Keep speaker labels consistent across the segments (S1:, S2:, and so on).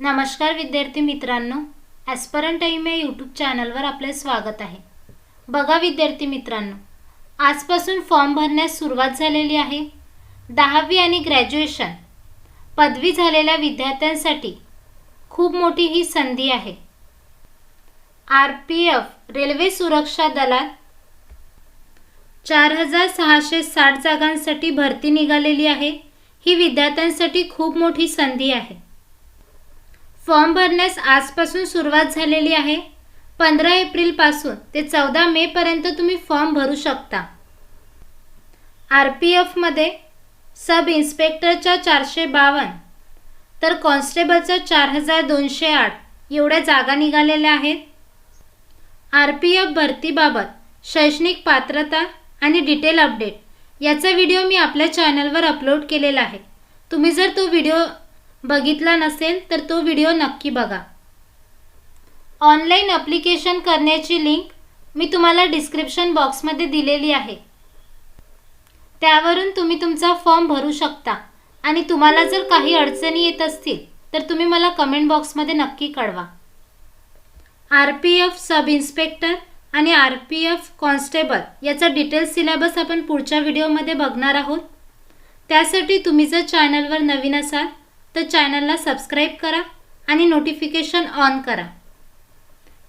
S1: नमस्कार विद्यार्थी मित्रांनो ॲस्परंट टाईम या यूट्यूब चॅनलवर आपले स्वागत आहे. बघा विद्यार्थी मित्रांनो आजपासून फॉर्म भरण्यास सुरुवात झालेली आहे. दहावी आणि ग्रॅज्युएशन पदवी झालेल्या विद्यार्थ्यांसाठी खूप मोठी ही संधी आहे. आर पी एफ रेल्वे सुरक्षा दलात चार हजार सहाशे साठ जागांसाठी भरती निघालेली आहे. ही विद्यार्थ्यांसाठी खूप मोठी संधी आहे. फॉर्म भरण्यास आजपासून सुरुवात झालेली आहे. पंधरा एप्रिलपासून ते चौदा मेपर्यंत तुम्ही फॉर्म भरू शकता. आर पी एफमध्ये सब इन्स्पेक्टरच्या चारशे बावन्न तर कॉन्स्टेबलच्या चार हजार दोनशे आठ एवढ्या जागा निघालेल्या आहेत. आर पी एफ भरतीबाबत शैक्षणिक पात्रता आणि डिटेल अपडेट याचा व्हिडिओ मी आपल्या चॅनलवर अपलोड केलेला आहे. तुम्ही जर तो व्हिडिओ बघितला नसेल तर तो व्हिडिओ नक्की बघा. ऑनलाईन अप्लिकेशन करण्याची लिंक मी तुम्हाला डिस्क्रिप्शन बॉक्समध्ये दिलेली आहे. त्यावरून तुम्ही तुमचा फॉर्म भरू शकता आणि तुम्हाला जर काही अडचणी येत असतील तर तुम्ही मला कमेंट बॉक्समध्ये नक्की कळवा. R P F sub inspector आणि आर पी एफ कॉन्स्टेबल याचा डिटेल सिलेबस आपण पुढच्या व्हिडिओमध्ये बघणार आहोत. त्यासाठी तुम्ही जर चॅनलवर नवीन असाल तर चॅनलला सबस्क्राईब करा आणि नोटिफिकेशन ऑन करा.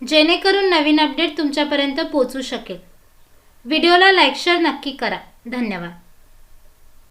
S1: जेणेकरून नवीन अपडेट तुमच्यापर्यंत पोचू शकेल. व्हिडिओला लाईक शेअर नक्की करा. धन्यवाद.